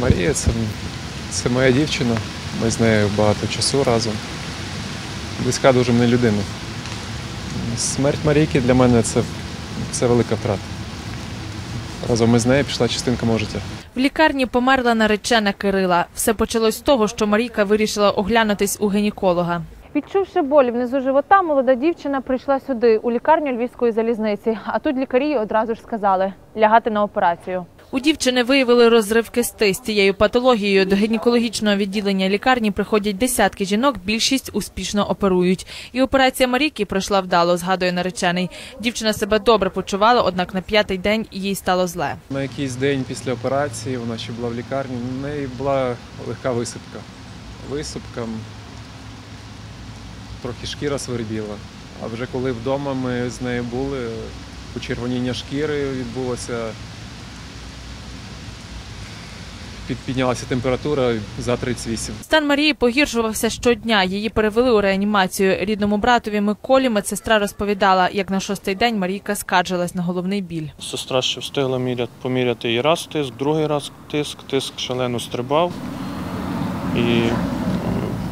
Марія це, це моя дівчина. Ми з нею багато часу разом. Близька дуже мені людина. Смерть Марійки для мене це, це велика втрата. Разом із нею пішла частинка мого життя. В лікарні померла наречена Кирила. Все почалось з того, що Марійка вирішила оглянутись у гінеколога. Відчувши боль внизу живота, молода дівчина прийшла сюди, у лікарню Львівської залізниці. А тут лікарі одразу ж сказали лягати на операцію. У дівчини виявили розрив кисти з цією патологією. До гінекологічного відділення лікарні приходять десятки жінок. Більшість успішно оперують. І операція Марійки пройшла вдало, згадує наречений. Дівчина себе добре почувала, однак на п'ятий день їй стало зле. На якийсь день після операції вона ще була в лікарні. У неї була легка висипка. Висипка, трохи шкіра свербіла. А вже коли вдома ми з нею були, почервоніння шкіри відбулося. Під- Піднялася температура за 38. Стан Марії погіршувався щодня. Її перевели у реанімацію. Рідному братові Миколі медсестра розповідала, як на шостий день Марійка скаржилась на головний біль. Сестра ще встигла міряти, поміряти і раз тиск, другий раз тиск, тиск шалено стрибав. І е,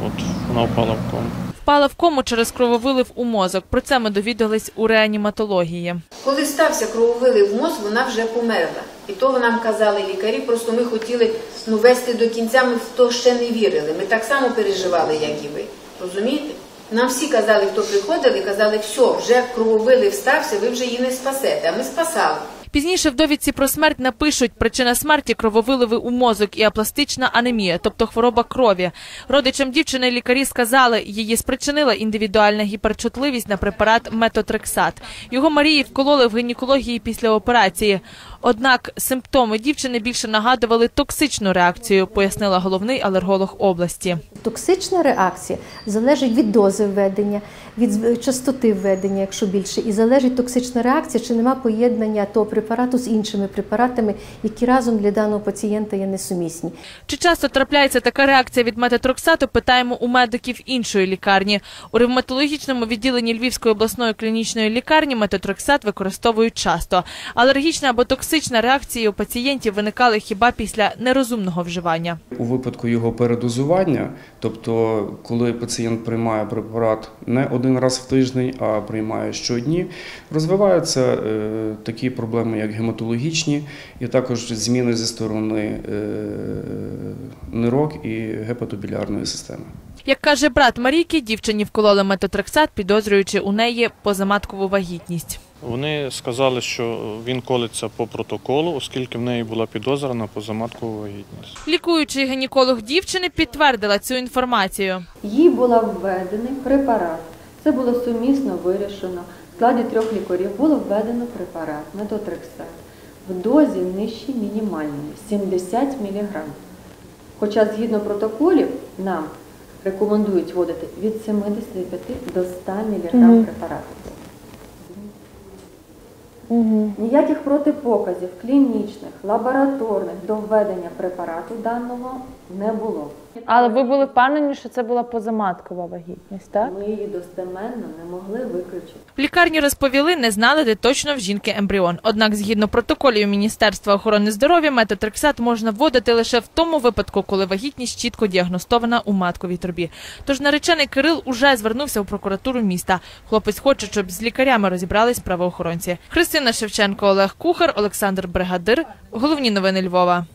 от вона впала в кому. Впала в кому через крововилив у мозок. Про це ми довідались у реаніматології. Коли стався крововилив в мозк, вона вже померла. І того нам казали лікарі, просто ми хотіли ну, вести до кінця, ми в то ще не вірили. Ми так само переживали, як і ви. Розумієте? Нам всі казали, хто приходили, казали, все, вже крововилив стався, ви вже її не спасете, а ми спасали. Пізніше в довідці про смерть напишуть причина смерті крововиливи у мозок і апластична анемія, тобто хвороба крові. Родичам дівчини лікарі сказали, її спричинила індивідуальна гіперчутливість на препарат метотрексат. Його Марії вкололи в гінекології після операції. Однак симптоми дівчини більше нагадували токсичну реакцію, пояснила головний алерголог області. Токсична реакція залежить від дози введення, від частоти введення, якщо більше, і залежить токсична реакція, чи нема поєднання того препарату з іншими препаратами, які разом для даного пацієнта є несумісні. Чи часто трапляється така реакція від метотрексату, питаємо у медиків іншої лікарні. У ревматологічному відділенні Львівської обласної клінічної лікарні метотрексат використовують часто. Алергічна або токсична реакції у пацієнтів виникали хіба після нерозумного вживання. У випадку його передозування, тобто коли пацієнт приймає препарат не один раз в тиждень, а приймає щодні, розвиваються е, такі проблеми, як гематологічні, і також зміни зі сторони е, нирок і гепатобілярної системи. Як каже брат Марійки, дівчині вкололи метотрексат, підозрюючи у неї позаматкову вагітність. Вони сказали, що він колиться по протоколу, оскільки в неї була підозра на позаматкову вагітність. Лікуючий гінеколог дівчини підтвердила цю інформацію. Їй була введений препарат. Це було сумісно вирішено. В складі трьох лікарів було введено препарат метотрексат в дозі нижчій мінімальної 70 мг. Хоча згідно протоколів нам рекомендують вводити від 75 до 100 мг препарату. Ніяких протипоказів клінічних, лабораторних до введення препарату даного не було. Але ви були впевнені, що це була позаматкова вагітність, так? Ми її достеменно не могли виключити. В лікарні розповіли, не знали, де точно в жінки ембріон. Однак, згідно протоколів Міністерства охорони здоров'я, метотрексат можна вводити лише в тому випадку, коли вагітність чітко діагностована у матковій трубі. Тож наречений Кирил уже звернувся в прокуратуру міста. Хлопець хоче, щоб з лікарями розібрались правоохоронці. Христина Шевченко, Олег Кухар, Олександр Бригадир. Головні новини Львова.